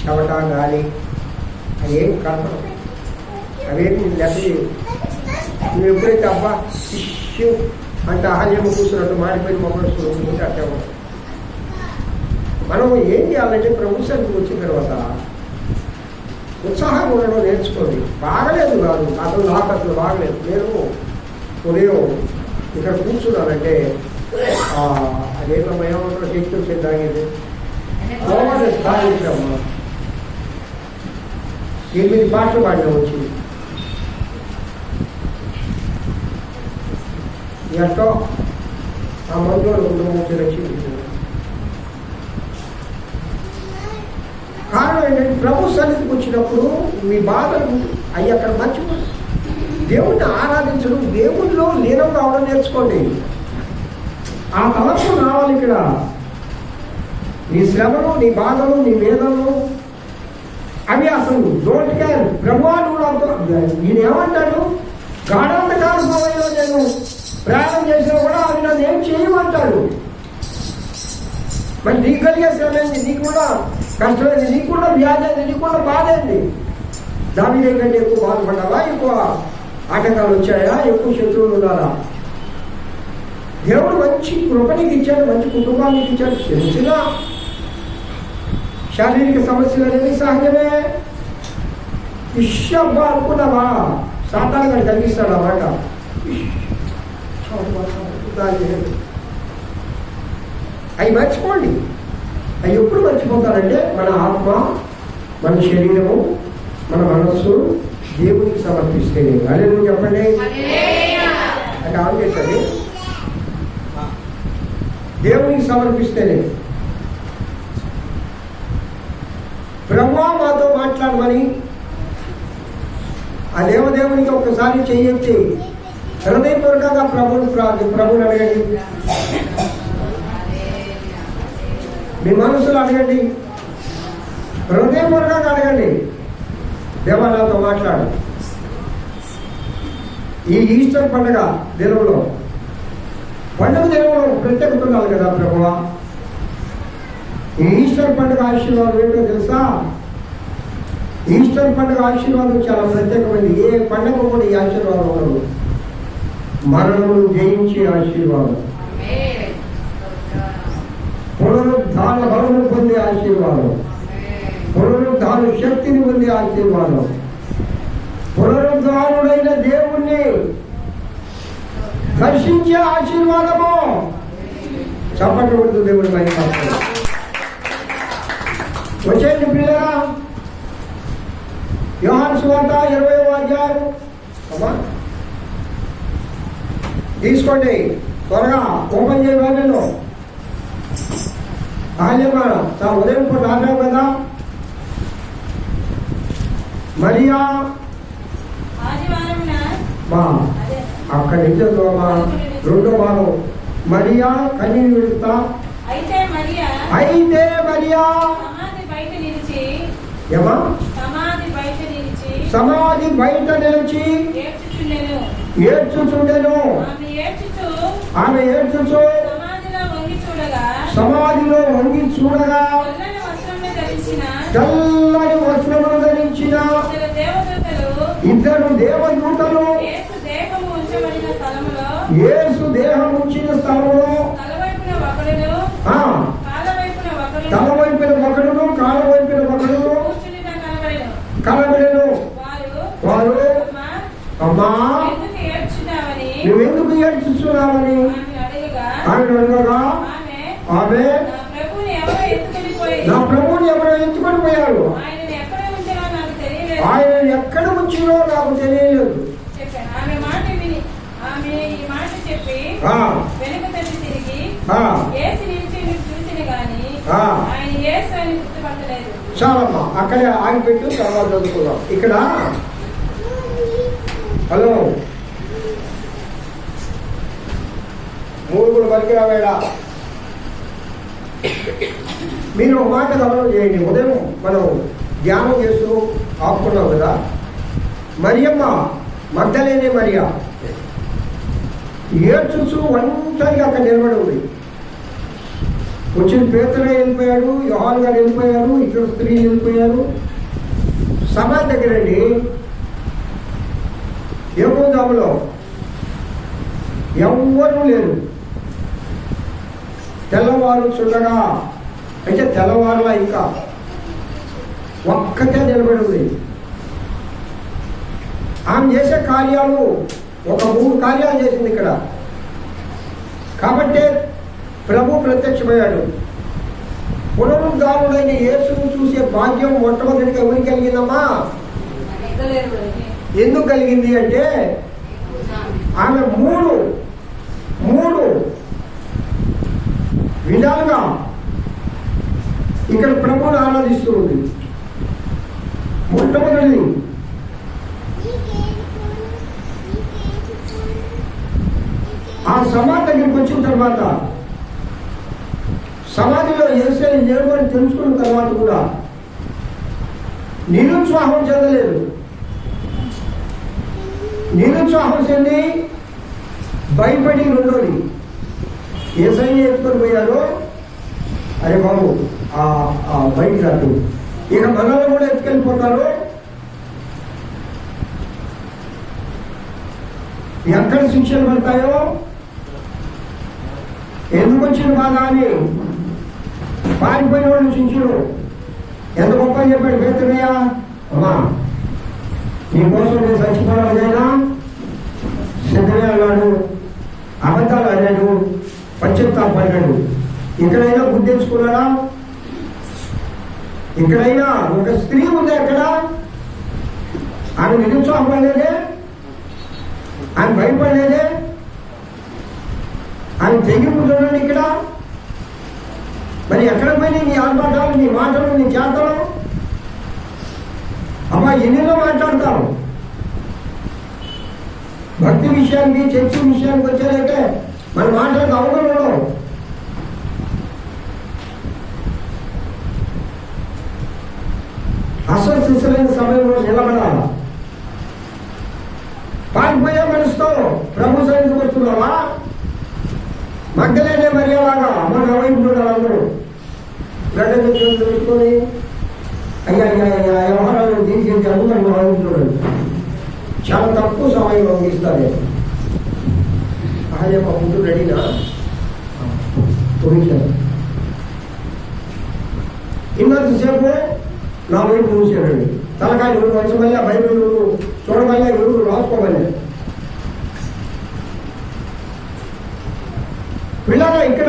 చెమట గాలి అవేం కనపడవు అవేమి లెక్క నువ్వు ఎప్పుడైతే అబ్బా శిష్యు అంటే ఆహార్యం కూర్చున్నట్టు మారిపోయి మొక్కలు చూసుకుంటే అట్టే ఉంటాం మనం ఏం చేయాలంటే ప్రభుత్వానికి వచ్చిన తర్వాత ఉత్సాహం ఉండడం నేర్చుకోండి. బాగలేదు కాదు. అసలు నాకు అసలు బాగలేదు. నేను ఉదయం ఇక్కడ కూర్చున్నానంటే ఆ, అదేదో శక్తి వచ్చేది తాగేది లోపల స్థాయించాము ఎనిమిది పాటలు పాడిన వచ్చింది ఎంతో ఆ మందులో వచ్చి రక్షించింది కారణం ఏంటంటే ప్రభు సన్నిధికి వచ్చినప్పుడు మీ బాధలు అవి అక్కడ మర్చిపోయి దేవుణ్ణి ఆరాధించడం దేవుల్లో లీనం కావడం నేర్చుకోండి. ఆ తలపు రావాలి ఇక్కడ. నీ శ్రమలు నీ బాధలు నీ వేదనలు. అవి అసలు డోంట్ కేర్ ప్రభువాలు కూడా అంత- ఈయన ఏమంటాడు? గాఢాంధకార సమయంలో నేను ప్రయాణం చేసినా కూడా అవి నన్ను ఏం చేయమంటాడు? మరి నీకు కలిగే శ్రమ ఏంది? నీకు కూడా కష్టమైంది నీకు కూడా వ్యాధి అయింది నీకు కూడా బాధ అయింది. దాని కంటే ఎక్కువ బాధపడ్డావా? ఎక్కువ ఆటంకాలు వచ్చాయా? ఎక్కువ శత్రువులు ఉన్నారా? దేవుడు మంచి కృపనికి ఇచ్చాడు మంచి కుటుంబానికి ఇచ్చాడు. తెలిసినా శారీరక సమస్యలు అనేది సహజమే. ఇష్టబ్బా అనుకున్నావా సాతాను గారు కలిగిస్తాడు ఆ మాట. అవి మర్చిపోండి. అవి ఎప్పుడు మర్చిపోతారంటే మన ఆత్మ మన శరీరము మన మనస్సు దేవునికి సమర్పిస్తేనే. అదే నువ్వు చెప్పండి అంటే ఆన్ చేస్తుంది దేవునికి సమర్పిస్తేనే. మాట్లాడమని ఆ దేవదేవునికి ఒక్కసారి చెయ్యొచ్చి హృదయపూర్వకంగా ప్రభుని ప్రార్థి ప్రభుని అడగండి. మీ మనసులు అడగండి. హృదయపూర్వకంగా అడగండి. దేవా నాతో మాట్లాడు. ఈ ఈస్టర్ పండుగ దినంలో పండుగ దినంలో ప్రత్యేకత ఉండాలి కదా ప్రభువా? ఈ ఈస్టర్ పండుగ ఆశీర్వాదం ఏంటో తెలుసా? ఈస్టర్ పండుగ ఆశీర్వాదం చాలా ప్రత్యేకమైనది. ఏ పండుగ కూడా ఈ ఆశీర్వాదం ఉండదు. మరణమును జయించే ఆశీర్వాదం. పునరుద్ధాన బలము పొందే ఆశీర్వాదం. పునరుద్ధాన శక్తిని పొందే ఆశీర్వాదం. పునరుద్ధానుడైన దేవుణ్ణి దర్శించే ఆశీర్వాదము. చప్పట్లు కొడుతూ దేవుడి పైన వచ్చేయండి పిల్లరా. యోహాన్ సువార్త ఇరవై అధ్యాయం తీసుకోండి. త్వరగా ఓపెన్ చేయ బైబిల్లో ఆల్యమా తా ఉదయం పూట ఆడాం కదా? మరియా? మా. అక్కడి మా రెండో భాగం మరియా కన్నీ విడుతా? అయితే మరియా ఏమా? సమాధి బయట నిలిచి ఏడ్చుచుండెను. ఆమె ఏడ్చుచు సమాధిలో వంగి చూడగా తెల్లని వస్త్రములు ధరించిన ఇద్దరు దేవదూతలు యేసు యేసు దేహం ఉంచిన స్థలంలో తల అడగగా ఆయన అడగగా? ఆమె నా ప్రభువుని ఎవరో ఎత్తుకొని పోయాడు ఆయనని ఎక్కడ ఉంచారో నాకు తెలియలేదు. ఆయన ఎక్కడ ఉంచినో నాకు తెలియలేదు. చాలమ్మా అక్కడే ఆగిపెట్టు తర్వాత చదువుకుందాం. ఇక్కడ హలో. మూడుగులు పలికిరావేడా మీరు ఒక మాట గమనం చేయండి. ఉదయం మనం ధ్యానం చేస్తూ ఆపుకున్నాం కదా? మరియమ్మ మగ్ధలేనే మరియ. ఏడ్చుచు ఒంటరిగా అక్కడ నిలబడి ఉంది. వచ్చిన పేతరే వెళ్ళిపోయాడు యోహాన్ గారు వెళ్ళిపోయారు ఇద్దరు స్త్రీ వెళ్ళిపోయారు. సభ దగ్గరండి ఏమోదాములో ఎవరూ లేరు. తెల్లవారు చుండగా. అయితే తెల్లవారులా ఇంకా ఒక్కటే నిలబడి ఉంది. ఆమె చేసే కార్యాలు ఒక మూడు కార్యాలు చేసింది ఇక్కడ. కాబట్టే ప్రభు ప్రత్యక్షమయ్యాడు. పునరుద్ధారుడైన యేసును చూసే భాగ్యం మొట్టమొదటిగా ఎవరికి కలిగిందమ్మా? ఎందుకు కలిగింది అంటే ఆమె మూడు విధాలుగా ఇక్కడ ప్రభువుని ఆరాధిస్తూ ఉంది. మొట్టమొదటిది ఆ సమాధి దగ్గరికి వచ్చిన తర్వాత సమాధిలో ఏసే లేడు అని తెలుసుకున్న తర్వాత కూడా నిరుత్సాహం చెందలేదు. నిరుత్సాహం చెంది భయపడి రెండోది ఏ ఏసై ఎత్తుకొని పోయారో? అరే బాబు ఆ ఆ బయట రాదు. ఇక మనల్ని కూడా ఎత్తుకెళ్ళిపోతారు? ఎక్కడ శిక్షలు పడతాయో? ఎందుకు వచ్చిన బాధ అని? పారిపోయిన వాళ్ళు శిక్షలు. ఎంత గొప్ప చెప్పాడు పెడుతున్నాయా అమ్మా నీకోసం నేను చచ్చిపోవాలైనా సిద్ధమే అన్నాడు. అబద్ధాలు అన్నాడు పశ్చాత్తాపడ్డాడు ఇక్కడైనా గుర్తించుకున్నారా? ఇక్కడైనా ఒక స్త్రీ ఉంది అక్కడ ఆమె నిరుత్సాహపడలేదే ఆయన భయపడలేదే? ఆయన తెగింపు చూడండి ఇక్కడ? మరి ఎక్కడ పోయి నీ ఆర్భాటాలు నీ మాటలు నీ చేతలు? అమ్మా ఎన్నిలో మాట్లాడతావు భక్తి విషయానికి చర్చి విషయానికి వచ్చేదైతే మన మాటలకు అవగలడం అసలు శిశులైన సమయంలో నిలబడాలి? పారిపోయే మనసుతో ప్రభు సన్నిధికి వస్తున్నావా? మగ్గలేనే మర్యాదగా మన వైపు అందరూ. గడ్డ పెట్టుకొని. అయ్యా అయ్యా అయ్యా వ్యవహారాలను తీసేసి అందరూ చాలా తక్కువ సమయంలో అందిస్తారు మా ముందు రెడీనా? తొమ్మిది ఇన్నంతసేపు నా వైపు చూసాడండి తలకాయ నువ్వు వచ్చమల్లే బైబిల్ నువ్వు చూడమల్లే నువ్వు రాసుకోమల్లే పిల్లగా ఇక్కడ